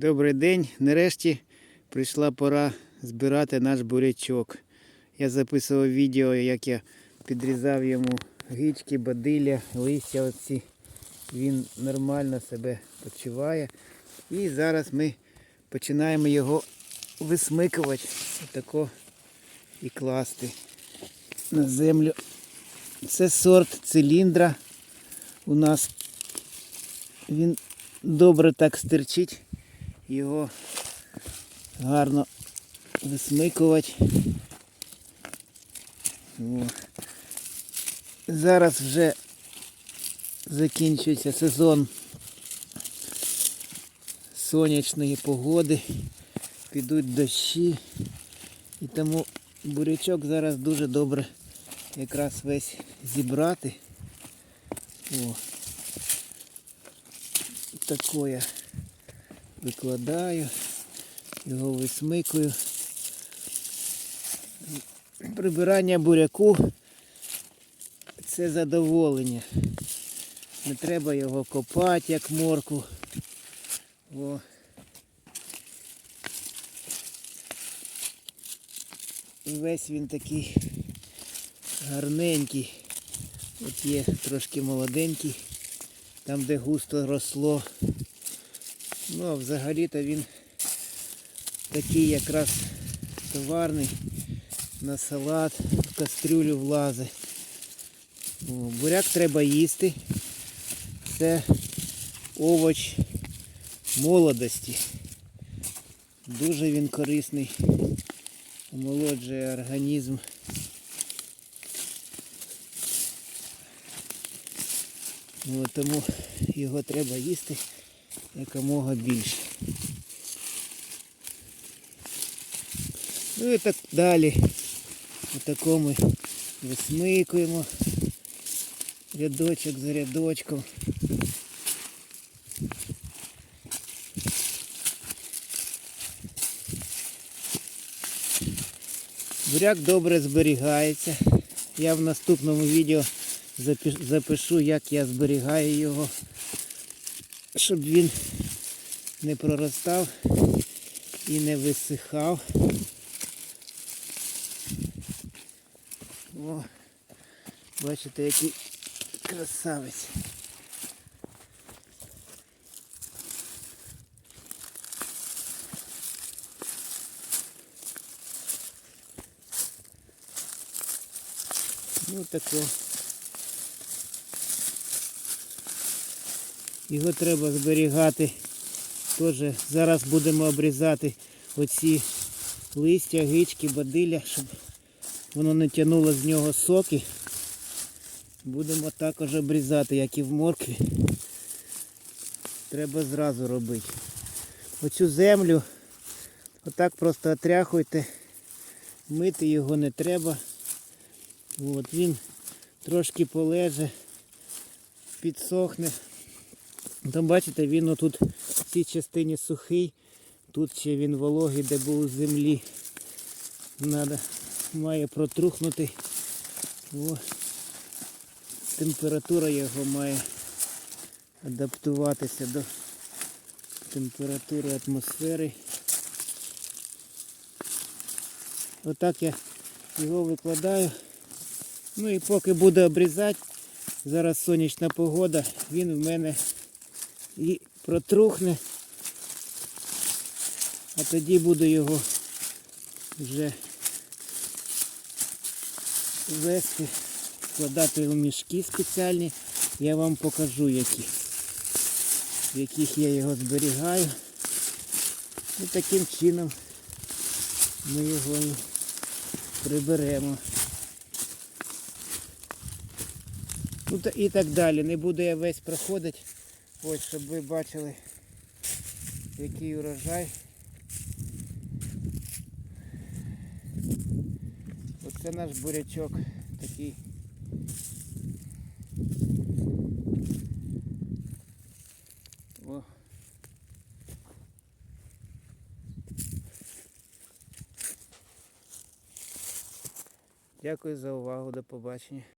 Добрий день. Нарешті прийшла пора збирати наш бурячок. Я записував відео, як я підрізав йому гічки, бадилля, листя оці. Він нормально себе почуває. І зараз ми починаємо його висмикувати отако і класти на землю. Це сорт циліндра. У нас він добре так стирчить. Його гарно висмикувати. О. Зараз вже закінчується сезон сонячної погоди, підуть дощі. І тому бурячок зараз дуже добре якраз весь зібрати. О. Тако я викладаю, його висмикую. Прибирання буряку це задоволення. Не треба його копати, як морку. О. І весь він такий гарненький. От є трошки молоденький, там де густо росло. Ну а взагалі-то він такий якраз товарний на салат, в кастрюлю влазить. Буряк треба їсти. Це овоч молодості. Дуже він корисний, омолоджує організм. О, тому його треба їсти якомога більше. Ну і так далі. Отако ми висмикуємо рядочок за рядочком. Буряк добре зберігається. Я в наступному відео запишу, як я зберігаю його, щоб він не проростав і не висихав. О, бачите, який красавець. Ну тако. Його треба зберігати. Теж зараз будемо обрізати оці листя, гички, бадилля, щоб воно не тягнуло з нього соки. Будемо також обрізати, як і в моркві. Треба зразу робити. Оцю землю отак просто отряхуйте. Мити його не треба. От, він трошки полеже, підсохне. Там бачите, він отут в цій частині сухий, тут ще він вологий, де був у землі. Надо, має протрухнути. О, температура його має адаптуватися до температури атмосфери. Отак я його викладаю. Ну і поки буду обрізати, зараз сонячна погода, він в мене і протрухне. А тоді буду його вже вести, вкладати у мішки спеціальні. Я вам покажу які, в яких я його зберігаю. І таким чином ми його приберемо. Ну і так далі. Не буду я весь проходити. Ось, щоб ви бачили, який урожай. Оце наш бурячок такий. О. Дякую за увагу, до побачення.